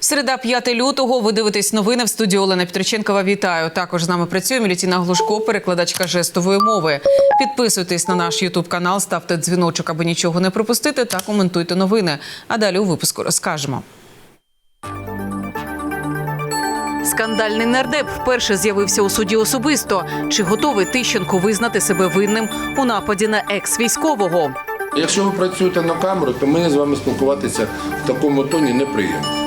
Середа 5 лютого. Ви дивитесь новини в студії Олена Петриченкова. Вітаю. Також з нами працює Мілітіна Глушко, перекладачка жестової мови. Підписуйтесь на наш Ютуб канал, ставте дзвіночок, аби нічого не пропустити, та коментуйте новини. А далі у випуску розкажемо. Скандальний нардеп вперше з'явився у суді особисто. Чи готовий Тищенко визнати себе винним у нападі на екс-військового? Якщо ви працюєте на камеру, то мені з вами спілкуватися в такому тоні неприємно.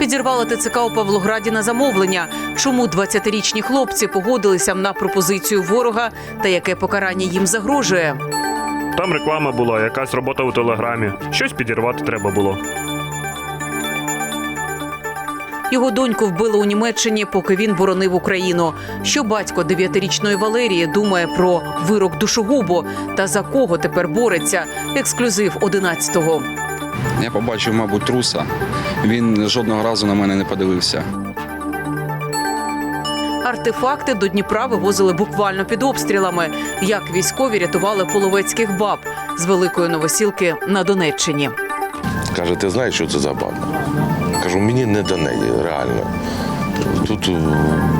Підірвала ТЦК у Павлограді на замовлення. Чому 20-річні хлопці погодилися на пропозицію ворога та яке покарання їм загрожує? Там реклама була, якась робота у телеграмі. Щось підірвати треба було. Його доньку вбили у Німеччині, поки він боронив Україну. Що батько дев'ятирічної Валерії думає про вирок душогубу та за кого тепер бореться? Ексклюзив 11-го. Я побачив, мабуть, труса. Він жодного разу на мене не подивився. Артефакти до Дніпра вивозили буквально під обстрілами. Як військові рятували половецьких баб з великої новосілки на Донеччині. Каже, ти знаєш, що це за баба? Кажу, мені не до неї, реально. Тут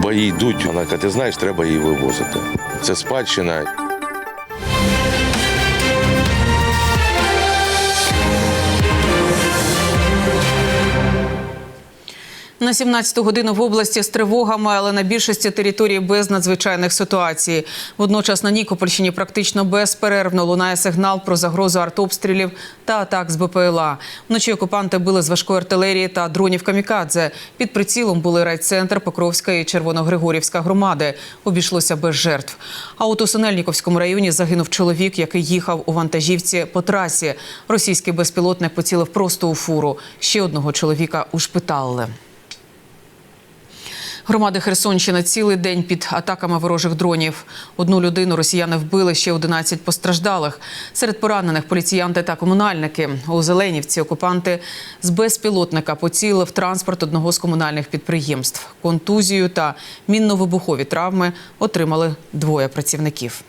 бої йдуть. Вона каже, ти знаєш, треба її вивозити. Це спадщина. На 17-ту годину в області з тривогами, але на більшості території без надзвичайних ситуацій. Водночас на Нікопольщині практично безперервно лунає сигнал про загрозу артобстрілів та атак з БПЛА. Вночі окупанти били з важкої артилерії та дронів камікадзе. Під прицілом були райцентр Покровська і Червоногригорівська громади. Обійшлося без жертв. А от у Синельніковському районі загинув чоловік, який їхав у вантажівці по трасі. Російський безпілотник поцілив просто у фуру. Ще одного чоловіка ушпиталили. Громади Херсонщини цілий день під атаками ворожих дронів. Одну людину росіяни вбили, ще 11 постраждалих. Серед поранених поліціянти та комунальники. У Зеленівці окупанти з безпілотника поцілили в транспорт одного з комунальних підприємств. Контузію та мінно-вибухові травми отримали двоє працівників.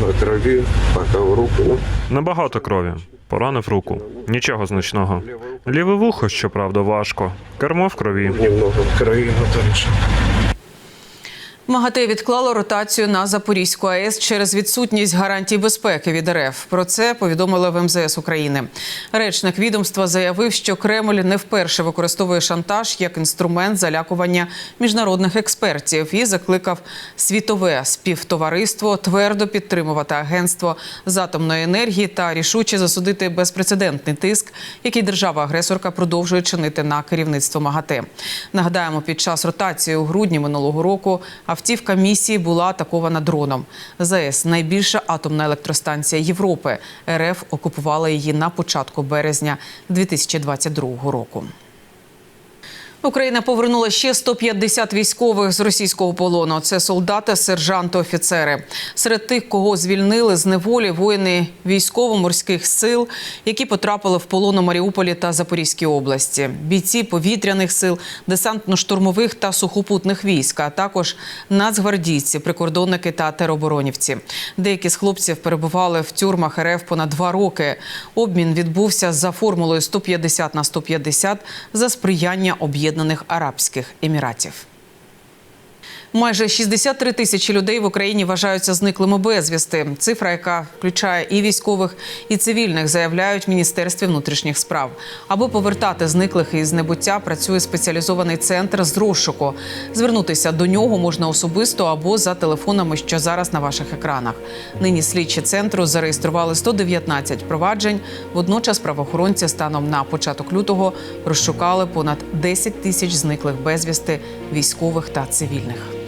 на крови, пока в руку. Небагато крові. Поранив руку. Нічого значного. Ліве вухо, щоправда, важко. Кермо в крові. Немного в крови, но дальше. МАГАТЕ відклало ротацію на Запорізьку АЕС через відсутність гарантій безпеки від РФ. Про це повідомили в МЗС України. Речник відомства заявив, що Кремль не вперше використовує шантаж як інструмент залякування міжнародних експертів і закликав світове співтовариство твердо підтримувати агентство з атомної енергії та рішуче засудити безпрецедентний тиск, який держава-агресорка продовжує чинити на керівництво МАГАТЕ. Нагадаємо, під час ротації у грудні минулого року автівка місії була атакована дроном. ЗАЕС – найбільша атомна електростанція Європи. РФ окупувала її на початку березня 2022 року. Україна повернула ще 150 військових з російського полону. Це солдати, сержанти, офіцери. Серед тих, кого звільнили з неволі, воїни військово-морських сил, які потрапили в полон у Маріуполі та Запорізькій області, бійці повітряних сил, десантно-штурмових та сухопутних військ, а також нацгвардійці, прикордонники та тероборонівці. Деякі з хлопців перебували в тюрмах РФ понад два роки. Обмін відбувся за формулою 150 на 150 за сприяння об'єднаних Арабських Еміратів. Майже 63 тисячі людей в Україні вважаються зниклими безвісти. Цифра, яка включає і військових, і цивільних, заявляють в міністерстві внутрішніх справ. Аби повертати зниклих із небуття, працює спеціалізований центр з розшуку. Звернутися до нього можна особисто або за телефонами, що зараз на ваших екранах. Нині слідчі центру зареєстрували 119 проваджень. Водночас правоохоронці станом на початок лютого розшукали понад 10 тисяч зниклих безвісти військових та цивільних.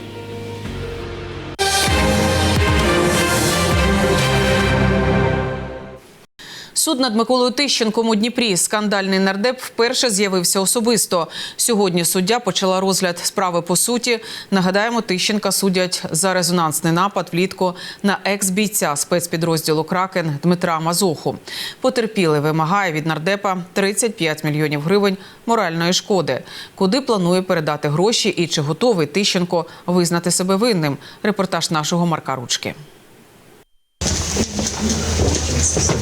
Суд над Миколою Тищенком у Дніпрі. Скандальний нардеп вперше з'явився особисто. Сьогодні суддя почала розгляд справи по суті. Нагадаємо, Тищенка судять за резонансний напад влітку на екс-бійця спецпідрозділу Кракен Дмитра Мазоху. Потерпілий вимагає від нардепа 35 мільйонів гривень моральної шкоди. Куди планує передати гроші і чи готовий Тищенко визнати себе винним? Репортаж нашого Марка Ручки.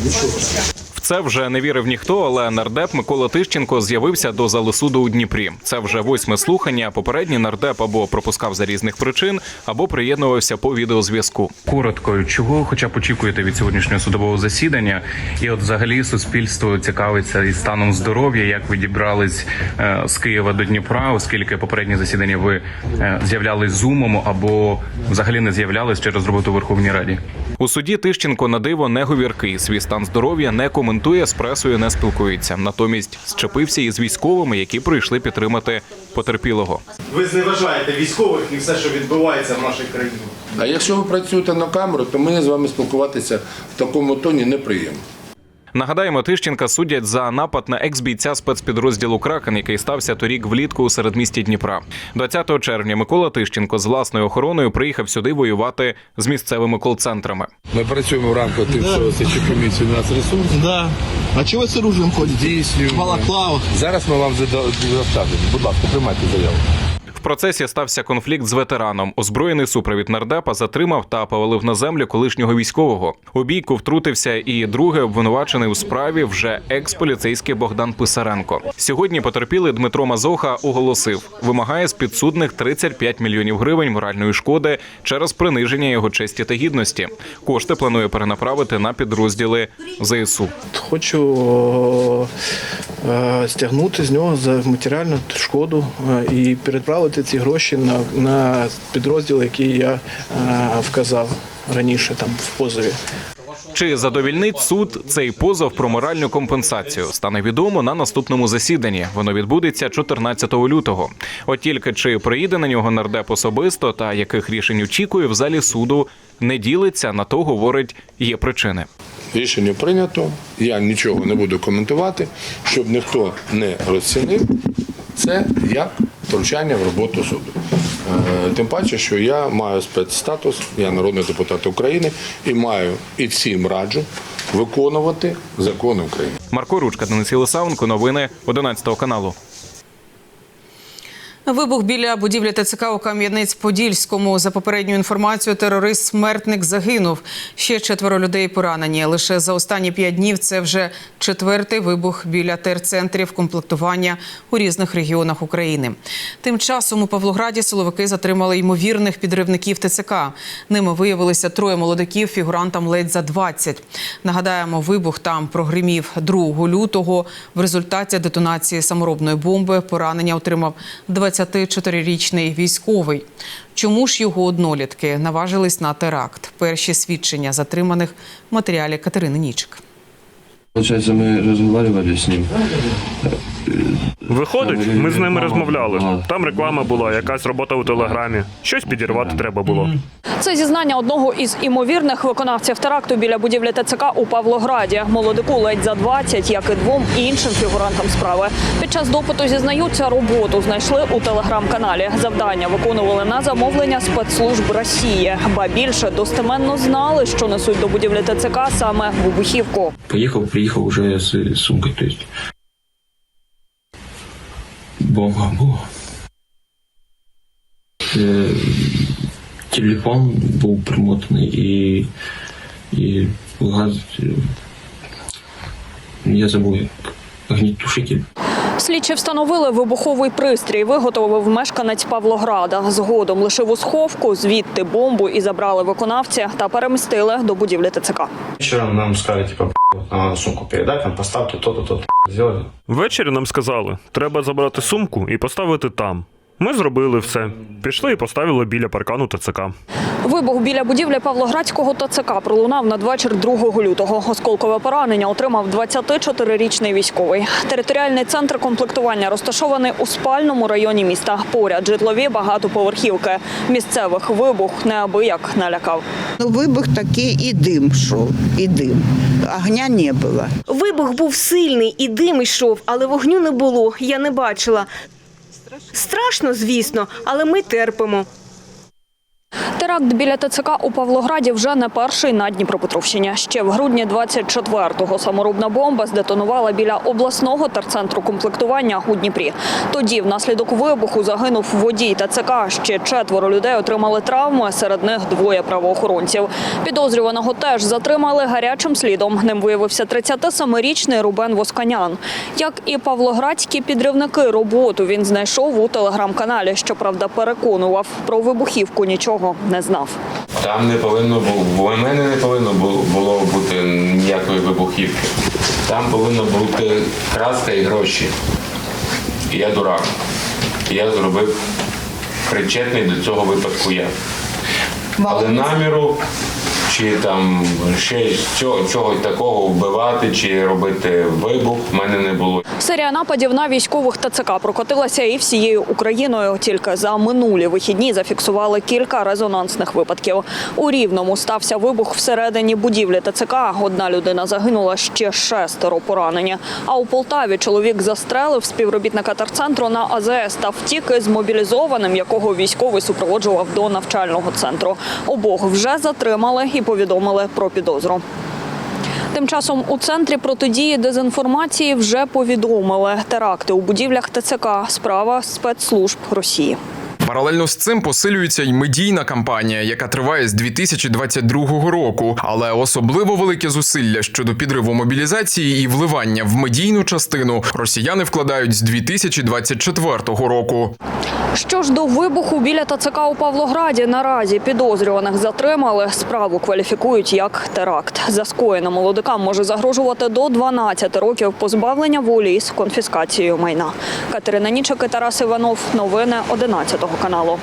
Нічого це вже не вірив ніхто, але нардеп Микола Тищенко з'явився до зали суду у Дніпрі. Це вже восьме слухання. Попередній нардеп або пропускав за різних причин, або приєднувався по відеозв'язку. Коротко, чого хоча б очікуєте від сьогоднішнього судового засідання? І от взагалі суспільство цікавиться і станом здоров'я, як ви дібрались е, з Києва до Дніпра, оскільки попередні засідання ви е, з'являлись зумом або взагалі не з'являлись через роботу у Верховній Раді. У суді Тищенко на диво не говіркий. Свій стан здоров'я не коментує, з пресою не спілкується. Натомість зчепився із військовими, які прийшли підтримати потерпілого. Ви зневажаєте військових і все, що відбувається в нашій країні. А якщо ви працюєте на камеру, то мені з вами спілкуватися в такому тоні неприємно. Нагадаємо, Тищенка судять за напад на екс-бійця спецпідрозділу Кракен, який стався торік влітку у середмісті Дніпра. 20 червня Микола Тищенко з власною охороною приїхав сюди воювати з місцевими кол-центрами. Ми працюємо в рамках тим, що слідчі комісії у нас ресурс. Да. А чего вы с оружием ходите? Здійснюємо. В. Зараз ми вам розкажемо. Будь ласка, приймайте заяву. Процесі стався конфлікт з ветераном. Озброєний супровід нардепа затримав та повалив на землю колишнього військового. У бійку втрутився і другий обвинувачений у справі вже екс-поліцейський Богдан Писаренко. Сьогодні потерпілий Дмитро Мазоха оголосив, вимагає з підсудних 35 мільйонів гривень моральної шкоди через приниження його честі та гідності. Кошти планує перенаправити на підрозділи ЗСУ. Хочу е, стягнути з нього за матеріальну шкоду е, і переправити ці гроші на, на підрозділ, який я е, вказав раніше там в позові. Чи задовільнить суд цей позов про моральну компенсацію? Стане відомо на наступному засіданні. Воно відбудеться 14 лютого. От тільки чи приїде на нього нардеп особисто та яких рішень очікує в залі суду, не ділиться на то, говорить, є причини. Рішення прийнято. Я нічого не буду коментувати, щоб ніхто не розцінив. Це як втручання в роботу суду. Е, Тим паче, що я маю спецстатус, я народний депутат України і маю і всім раджу виконувати закони України. Марко Ручка, Денис Єлисавенко, новини 11 каналу. Вибух біля будівлі ТЦК у Кам'янець-Подільському. За попередньою інформацією, терорист-смертник загинув. Ще четверо людей поранені. Лише за останні п'ять днів це вже четвертий вибух біля терцентрів комплектування у різних регіонах України. Тим часом у Павлограді силовики затримали ймовірних підривників ТЦК. Ними виявилися троє молодиків, фігурантам ледь за 20. Нагадаємо, вибух там прогримів 2 лютого. В результаті детонації саморобної бомби поранення отримав 24-річний військовий. Чому ж його однолітки наважились на теракт? Перші свідчення затриманих в матеріалі Катерини Нічик. Получается, мы разговаривали с ним. Виходить, ми з ними розмовляли. Там реклама була, якась робота у телеграмі. Щось підірвати треба було. Це зізнання одного із імовірних виконавців теракту біля будівлі ТЦК у Павлограді. Молодику ледь за 20, як і двом іншим фігурантам справи. Під час допиту зізнаються, роботу знайшли у телеграм-каналі. Завдання виконували на замовлення спецслужб Росії. Ба більше достеменно знали, що несуть до будівлі ТЦК саме вибухівку. Поехал, приехал уже с э, сумкой, то есть. Бомба была. Э, телефон был примотанный и, и газ, э, я забыл, как огнетушитель. Слідчі встановили вибуховий пристрій, виготовив мешканець Павлограда. Згодом лишив у сховку, звідти бомбу і забрали виконавця та перемістили до будівлі ТЦК. Вчора нам сказали, типу, на сумку передать, там поставьте то-то, то-то. Ввечері нам сказали, треба забрати сумку і поставити там. Ми зробили все. Пішли і поставили біля паркану ТЦК. Вибух біля будівлі Павлоградського ТЦК пролунав надвечір 2 лютого. Осколкове поранення отримав 24-річний військовий. Територіальний центр комплектування розташований у спальному районі міста. Поряд житлові багатоповерхівки. Місцевих вибух неабияк налякав. Ну, вибух такий і дим йшов, і дим. Огня не було. Вибух був сильний і дим йшов, але вогню не було. Я не бачила. Страшно, звісно, але ми терпимо. Теракт біля ТЦК у Павлограді вже не перший на Дніпропетровщині. Ще в грудні 24-го саморобна бомба здетонувала біля обласного терцентру комплектування у Дніпрі. Тоді внаслідок вибуху загинув водій ТЦК. Ще четверо людей отримали травми, серед них двоє правоохоронців. Підозрюваного теж затримали гарячим слідом. Ним виявився 37-річний Рубен Восканян. Як і павлоградські підривники, роботу він знайшов у телеграм-каналі. Щоправда, переконував про вибухівку нічого не знав. Там не повинно було, в мене не повинно було, було бути ніякої вибухівки. Там повинно бути краска і гроші. І я дурак. І я зробив причетний до цього випадку я. Але наміру чи там ще чогось такого вбивати чи робити вибух в мене не було. Серія нападів на військових ТЦК прокотилася і всією Україною. Тільки за минулі вихідні зафіксували кілька резонансних випадків. У Рівному стався вибух всередині будівлі ТЦК. Одна людина загинула, ще шестеро поранені. А у Полтаві чоловік застрелив співробітника терцентру на АЗС та втік із мобілізованим, якого військовий супроводжував до навчального центру. Обох вже затримали і повідомили про підозру. Тим часом у центрі протидії дезінформації вже повідомили теракти у будівлях ТЦК. Справа спецслужб Росії. Паралельно з цим посилюється й медійна кампанія, яка триває з 2022 року. Але особливо велике зусилля щодо підриву мобілізації і вливання в медійну частину росіяни вкладають з 2024 року. Що ж до вибуху біля ТЦК у Павлограді, наразі підозрюваних затримали. Справу кваліфікують як теракт. За скоєне молодикам може загрожувати до 12 років позбавлення волі із конфіскацією майна. Катерина Нічик і Тарас Іванов. Новини 11 каналу.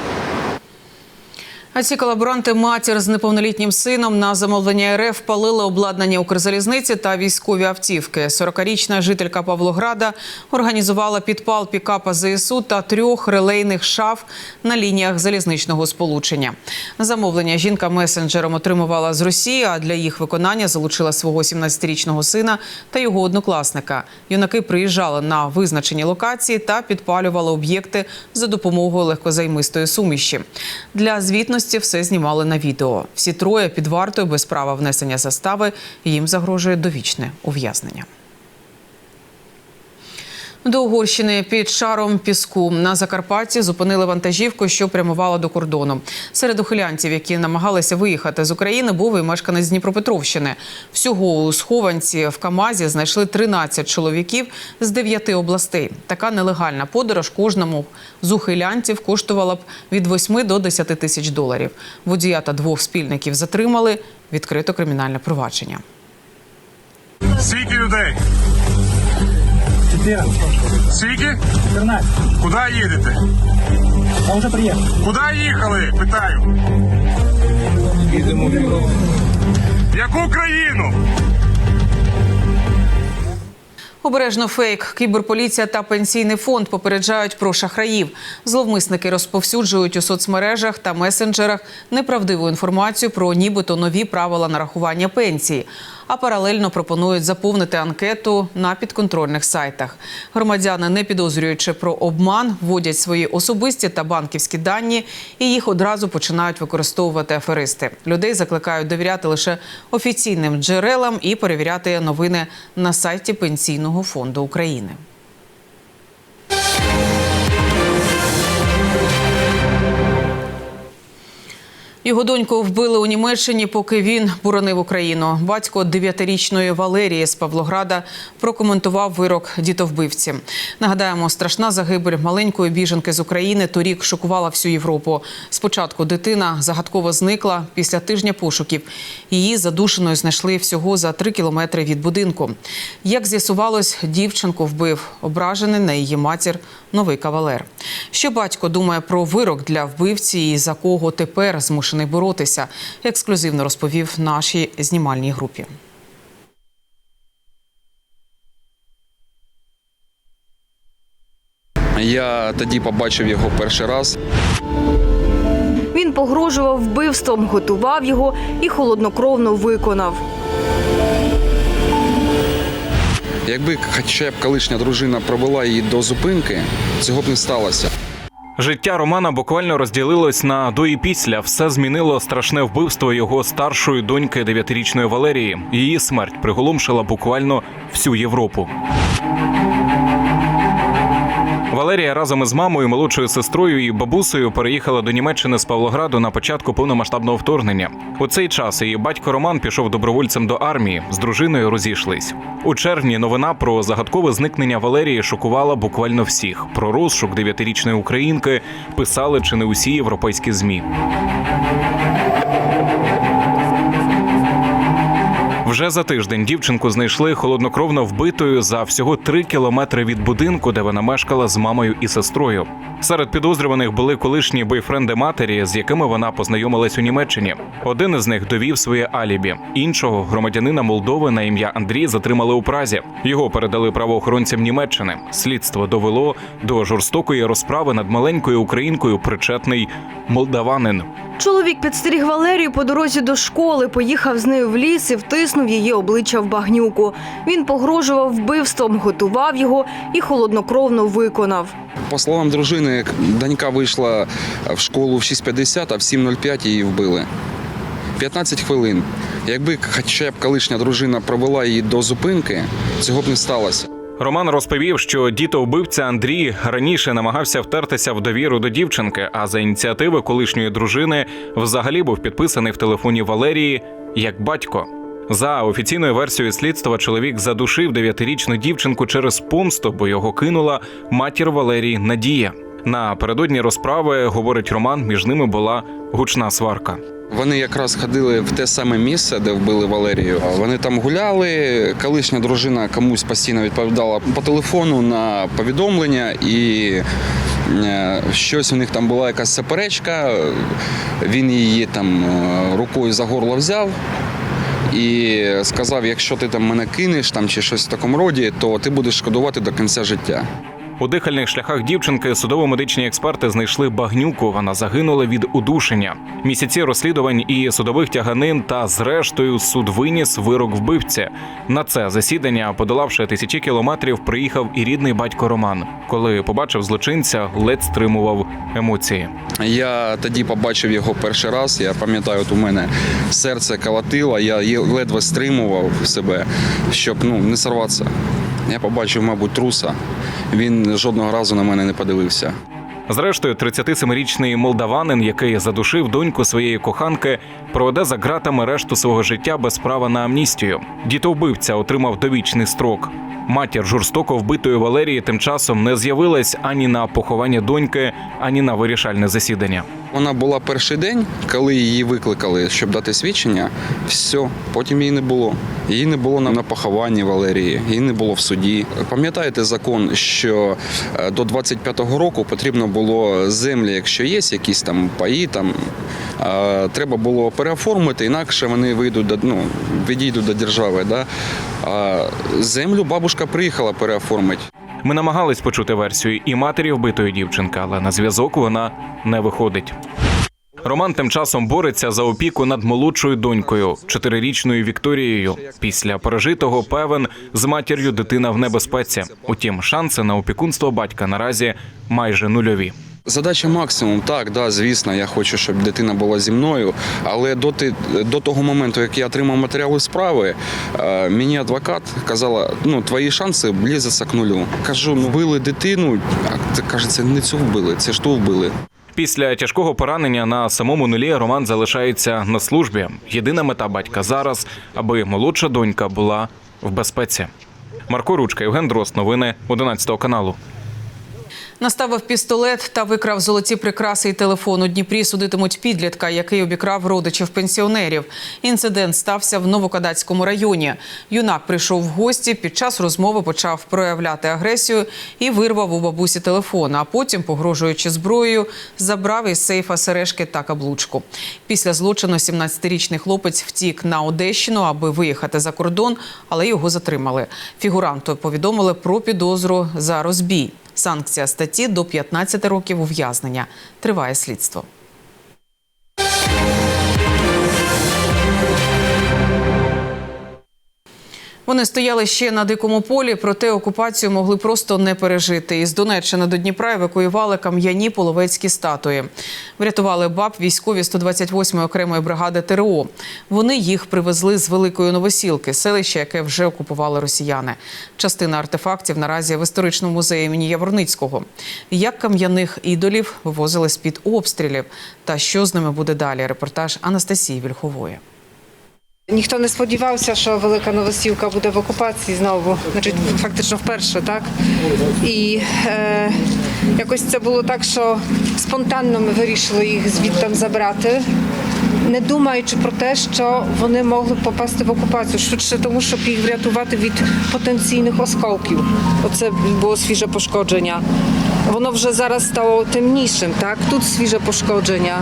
А ці колаборанти матір з неповнолітнім сином на замовлення РФ палили обладнання Укрзалізниці та військові автівки. 40-річна жителька Павлограда організувала підпал пікапа ЗСУ та трьох релейних шаф на лініях залізничного сполучення. Замовлення жінка месенджером отримувала з Росії, а для їх виконання залучила свого 17-річного сина та його однокласника. Юнаки приїжджали на визначені локації та підпалювали об'єкти за допомогою легкозаймистої суміші. Для звітності все знімали на відео. Всі троє під вартою без права внесення застави. Їм загрожує довічне ув'язнення. До Угорщини під шаром піску на Закарпатті зупинили вантажівку, що прямувала до кордону. Серед ухилянців, які намагалися виїхати з України, був і мешканець Дніпропетровщини. Всього у схованці в Камазі знайшли 13 чоловіків з 9 областей. Така нелегальна подорож кожному з ухилянців коштувала б від 8 до 10 тисяч доларів. Водія та двох спільників затримали. Відкрито кримінальне провадження. Скільки людей? Скільки? 14. Куди їдете? Я вже приїхав. Куди їхали? Питаю. Їдемо в Європу. Яку країну? Обережно фейк. Кіберполіція та пенсійний фонд попереджають про шахраїв. Зловмисники розповсюджують у соцмережах та месенджерах неправдиву інформацію про нібито нові правила нарахування пенсії. А паралельно пропонують заповнити анкету на підконтрольних сайтах. Громадяни, не підозрюючи про обман, вводять свої особисті та банківські дані, і їх одразу починають використовувати аферисти. Людей закликають довіряти лише офіційним джерелам і перевіряти новини на сайті Пенсійного фонду України. Його доньку вбили у Німеччині, поки він боронив Україну. Батько дев'ятирічної Валерії з Павлограда прокоментував вирок дітовбивці. Нагадаємо, страшна загибель маленької біженки з України торік шокувала всю Європу. Спочатку дитина загадково зникла після тижня пошуків. Її задушеною знайшли всього за три кілометри від будинку. Як з'ясувалось, дівчинку вбив ображений на її матір новий кавалер. Що батько думає про вирок для вбивці і за кого тепер змушений боротися, ексклюзивно розповів нашій знімальній групі. Я тоді побачив його перший раз. Він погрожував вбивством, готував його і холоднокровно виконав. Якби хоча б колишня дружина провела її до зупинки, цього б не сталося. Життя Романа буквально розділилось на до і після. Все змінило страшне вбивство його старшої доньки дев'ятирічної Валерії. Її смерть приголомшила буквально всю Європу. Валерія разом із мамою, молодшою сестрою і бабусею переїхала до Німеччини з Павлограду на початку повномасштабного вторгнення. У цей час її батько Роман пішов добровольцем до армії. З дружиною розійшлись. У червні новина про загадкове зникнення Валерії шокувала буквально всіх. Про розшук дев'ятирічної українки писали чи не усі європейські змі. Вже за тиждень дівчинку знайшли холоднокровно вбитою за всього три кілометри від будинку, де вона мешкала з мамою і сестрою. Серед підозрюваних були колишні бойфренди матері, з якими вона познайомилась у Німеччині. Один із них довів своє алібі. Іншого громадянина Молдови на ім'я Андрій затримали у Празі. Його передали правоохоронцям Німеччини. Слідство довело до жорстокої розправи над маленькою українкою, причетний молдаванин. Чоловік підстеріг Валерію по дорозі до школи, поїхав з нею в ліс і втиснув її обличчя в багнюку. Він погрожував вбивством, готував його і холоднокровно виконав. По словам дружини, донька вийшла в школу в 6.50, а в 7.05 її вбили. 15 хвилин. Якби хоча б колишня дружина провела її до зупинки, цього б не сталося. Роман розповів, що дітовбивця Андрій раніше намагався втертися в довіру до дівчинки, а за ініціативи колишньої дружини взагалі був підписаний в телефоні Валерії як батько. За офіційною версією слідства, чоловік задушив дев'ятирічну дівчинку через помсту, бо його кинула матір Валерії Надія. Напередодні розправи, говорить Роман, між ними була гучна сварка. Вони якраз ходили в те саме місце, де вбили Валерію. Вони там гуляли. Колишня дружина комусь постійно відповідала по телефону на повідомлення, і е, щось у них там була якась заперечка. Він її там е, рукою за горло взяв. І сказав: якщо ти там мене кинеш там чи щось в такому роді, то ти будеш шкодувати до кінця життя. У дихальних шляхах дівчинки судово-медичні експерти знайшли багнюку. Вона загинула від удушення. Місяці розслідувань і судових тяганин, та зрештою суд виніс вирок вбивці. На це засідання, подолавши тисячі кілометрів, приїхав і рідний батько Роман. Коли побачив злочинця, ледь стримував емоції. Я тоді побачив його перший раз. Я пам'ятаю, от у мене серце колотило, я ледве стримував себе, щоб ну, не сорватися. Я побачив, мабуть, труса. Він жодного разу на мене не подивився. Зрештою, 37-річний молдаванин, який задушив доньку своєї коханки, проведе за ґратами решту свого життя без права на амністію. Дітовбивця отримав довічний строк. Матір жорстоко вбитої Валерії тим часом не з'явилась ані на поховання доньки, ані на вирішальне засідання. Вона була перший день, коли її викликали, щоб дати свідчення. Все, потім її не було. Її не було на похованні Валерії, її не було в суді. Пам'ятаєте закон, що е, до 25-го року потрібно було землі, якщо є якісь там паї, там е, треба було переоформити, інакше вони вийдуть до ну, відійдуть до держави. Да? А землю бабушка приїхала переоформити. Ми намагались почути версію і матері вбитої дівчинки, але на зв'язок вона не виходить. Роман тим часом бореться за опіку над молодшою донькою, чотирирічною Вікторією. Після пережитого певен з матір'ю дитина в небезпеці. Утім, шанси на опікунство батька наразі майже нульові. Задача максимум, так, да, звісно, я хочу, щоб дитина була зі мною. Але до, ти- до того моменту, як я отримав матеріали справи, е, мені адвокат казала, ну, твої шанси близяться к нулю. Кажу, ну вбили дитину, а це кажеться, не цю вбили, це ж ту вбили. Після тяжкого поранення на самому нулі Роман залишається на службі. Єдина мета батька зараз, аби молодша донька була в безпеці. Марко Ручка, Євген Дрозд. Новини 11 каналу. Наставив пістолет та викрав золоті прикраси і телефон. У Дніпрі судитимуть підлітка, який обікрав родичів пенсіонерів. Інцидент стався в Новокадацькому районі. Юнак прийшов в гості. Під час розмови почав проявляти агресію і вирвав у бабусі телефон. А потім, погрожуючи зброєю, забрав із сейфа сережки та каблучку. Після злочину 17-річний хлопець втік на Одещину, аби виїхати за кордон, але його затримали. Фігуранту повідомили про підозру за розбій. Санкція статті до 15 років ув'язнення. Триває слідство. Вони стояли ще на дикому полі, проте окупацію могли просто не пережити. Із Донеччини до Дніпра евакуювали кам'яні половецькі статуї. Врятували баб військові 128-ї окремої бригади ТРО. Вони їх привезли з Великої Новосілки, селище, яке вже окупували росіяни. Частина артефактів наразі в історичному музеї імені Яворницького. Як кам'яних ідолів вивозили з-під обстрілів та що з ними буде далі? Репортаж Анастасії Вільхової. Ніхто не сподівався, що Велика Новосілка буде в окупації знову, значить, фактично вперше, так? І е, якось це було так, що спонтанно ми вирішили їх звідти забрати, не думаючи про те, що вони могли попасти в окупацію, швидше тому, щоб їх врятувати від потенційних осколків. Оце було свіже пошкодження. Воно вже зараз стало темнішим, так? Тут свіже пошкодження.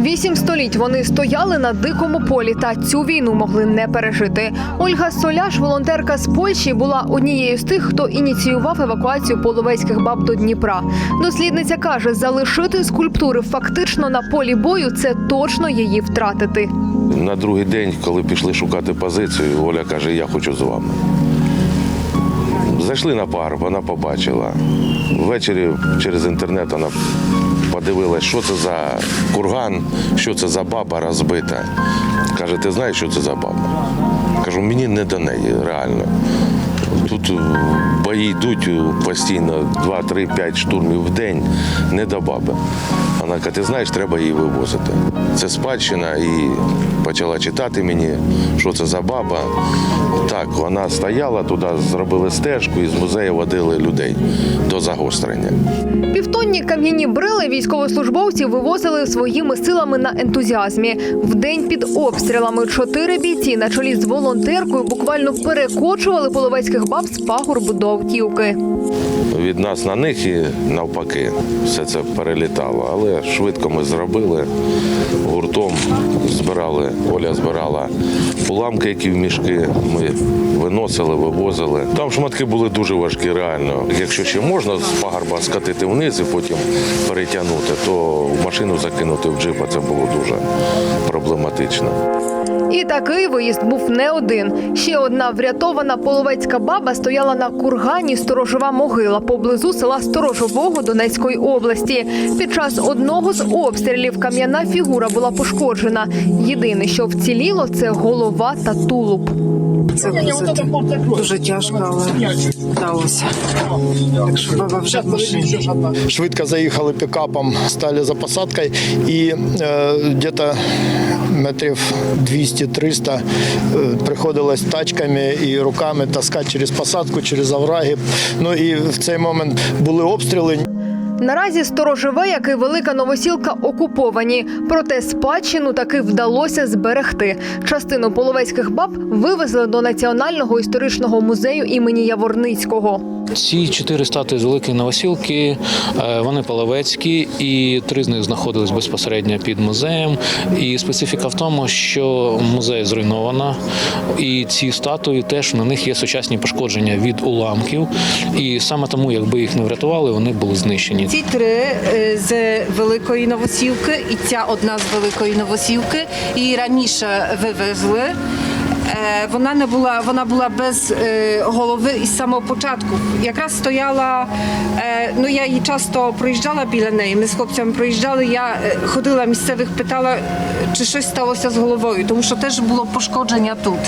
Вісім століть вони стояли на дикому полі та цю війну могли не пережити. Ольга Соляш, волонтерка з Польщі, була однією з тих, хто ініціював евакуацію половецьких баб до Дніпра. Дослідниця каже, залишити скульптури фактично на полі бою це точно її втратити. На другий день, коли пішли шукати позицію, Оля каже, я хочу з вами. Зайшли на пару, вона побачила. Ввечері через інтернет вона подивилась, що це за курган, що це за баба розбита. Каже, ти знаєш, що це за баба? Кажу, мені не до неї, реально. Тут е, бої йдуть е, постійно 2, 3, 5 штурмів в день, не до баби. Вона каже, ти знаєш, треба її вивозити. Це спадщина і почала читати мені, що це за баба. Так, вона стояла туди, зробили стежку і з музею водили людей до загострення. Півтонні кам'яні брили військовослужбовці вивозили своїми силами на ентузіазмі. Вдень під обстрілами чотири бійці на чолі з волонтеркою буквально перекочували половецьких баб з пагорбу до автівки. Від нас на них і навпаки все це перелітало. Але швидко ми зробили. Гуртом збирали, Оля збирала уламки, які в мішки. Ми виносили, вивозили. Там шматки були дуже важкі, реально. Якщо ще можна з пагорба скатити вниз і потім перетягнути, то в машину закинути в джипа це було дуже проблематично. І такий виїзд був не один. Ще одна врятована половецька баба стояла на кургані сторожова могила поблизу села Сторожового Донецької області. Під час одного з обстрілів кам'яна фігура була пошкоджена. Єдине, що вціліло, це голова та тулуб. Це вивозити дуже тяжко, але вдалося. Так що баба вже в машині. Швидко заїхали пікапом, стали за посадкою і е, где-то метрів 200-300 е, приходилось тачками і руками таскати через посадку, через овраги. Ну і в цей момент були обстріли. Наразі сторожеве, як і велика новосілка, окуповані. Проте спадщину таки вдалося зберегти. Частину половецьких баб вивезли до національного історичного музею імені Яворницького. Ці чотири статуї з Великої Новосілки, е, вони половецькі, і три з них знаходились безпосередньо під музеєм. І специфіка в тому, що музей зруйновано, і ці статуї теж на них є сучасні пошкодження від уламків. І саме тому, якби їх не врятували, вони були знищені. Ці три е, з Великої Новосілки і ця одна з Великої Новосілки її раніше вивезли. Е, Вона не була, вона була без е, голови із самого початку. Якраз стояла, е, ну я її часто проїжджала біля неї. Ми з хлопцями проїжджали. Я ходила місцевих, питала, чи щось сталося з головою, тому що теж було пошкодження тут.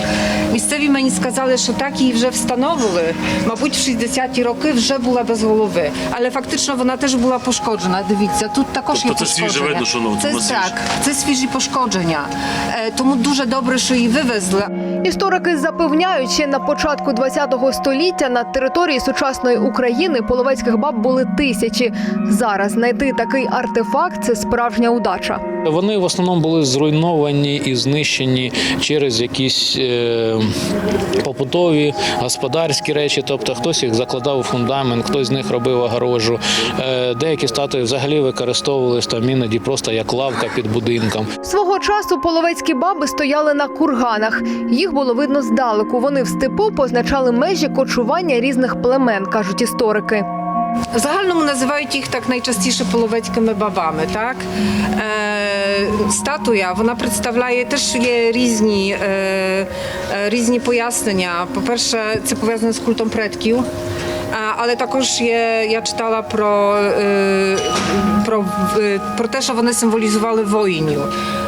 Місцеві мені сказали, що так її вже встановили. Мабуть, в 60-ті роки вже була без голови, але фактично вона теж була пошкоджена. Дивіться, тут також Тобто є це свіже пошкодження. видно, що воно це так, це свіжі пошкодження. Тому дуже добре, що її вивезли. Історики запевняють, ще на початку ХХ століття на території сучасної України половецьких баб були тисячі. Зараз знайти такий артефакт це справжня удача. Вони в основному були зруйновані і знищені через якісь е, побутові господарські речі. Тобто хтось їх закладав у фундамент, хтось з них робив огорожу. Е, деякі статуї взагалі використовувалися там іноді просто як лавка під будинком. Свого часу половецькі баби стояли на курганах. Їх було видно здалеку. Вони в степу позначали межі кочування різних племен, кажуть історики. Загальному називають їх так найчастіше половецькими бабами. Так? Е, статуя вона представляє теж є різні, е, е, різні пояснення. По-перше, це пов'язане з культом предків. Але також є, я читала про, е, про, е, про те, що вони символізували воїнів.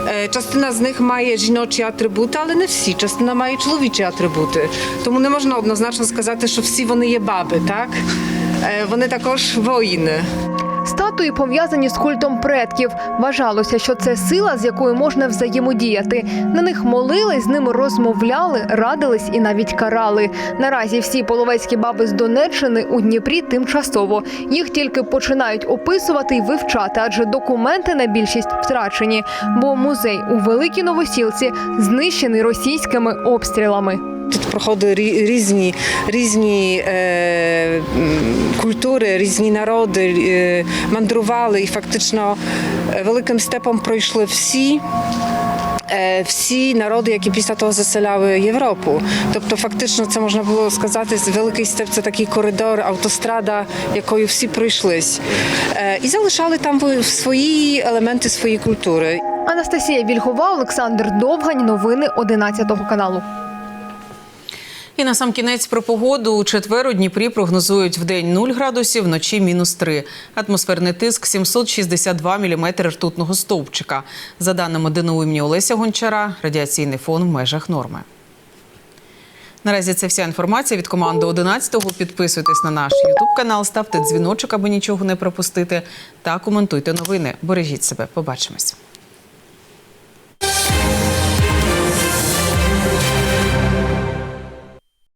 Е, Частина з них має жіночі атрибути, але не всі. Частина має чоловічі атрибути. Тому не можна однозначно сказати, що всі вони є баби, так? Е, Вони також воїни. Статуї пов'язані з культом предків. Вважалося, що це сила, з якою можна взаємодіяти. На них молились, з ними розмовляли, радились і навіть карали. Наразі всі половецькі баби з Донеччини у Дніпрі тимчасово. Їх тільки починають описувати і вивчати, адже документи на більшість втрачені. Бо музей у Великій Новосілці знищений російськими обстрілами. Тут проходили різні, різні е, культури, різні народи е, мандрували і фактично е, великим степом пройшли всі. е, Всі народи, які після того заселяли Європу, тобто фактично це можна було сказати, великий степ це такий коридор, автострада, якою всі пройшлись, Е, і залишали там свої елементи своєї культури. Анастасія Вільгова, Олександр Довгань. Новини 11 каналу. І на сам кінець про погоду у четвер у Дніпрі прогнозують в день 0 градусів, вночі мінус 3. Атмосферний тиск 762 міліметри ртутного стовпчика. За даними ДНУ імені Олеся Гончара, радіаційний фон в межах норми. Наразі це вся інформація від команди 11-го. Підписуйтесь на наш Ютуб канал, ставте дзвіночок, аби нічого не пропустити. Та коментуйте новини. Бережіть себе. Побачимось.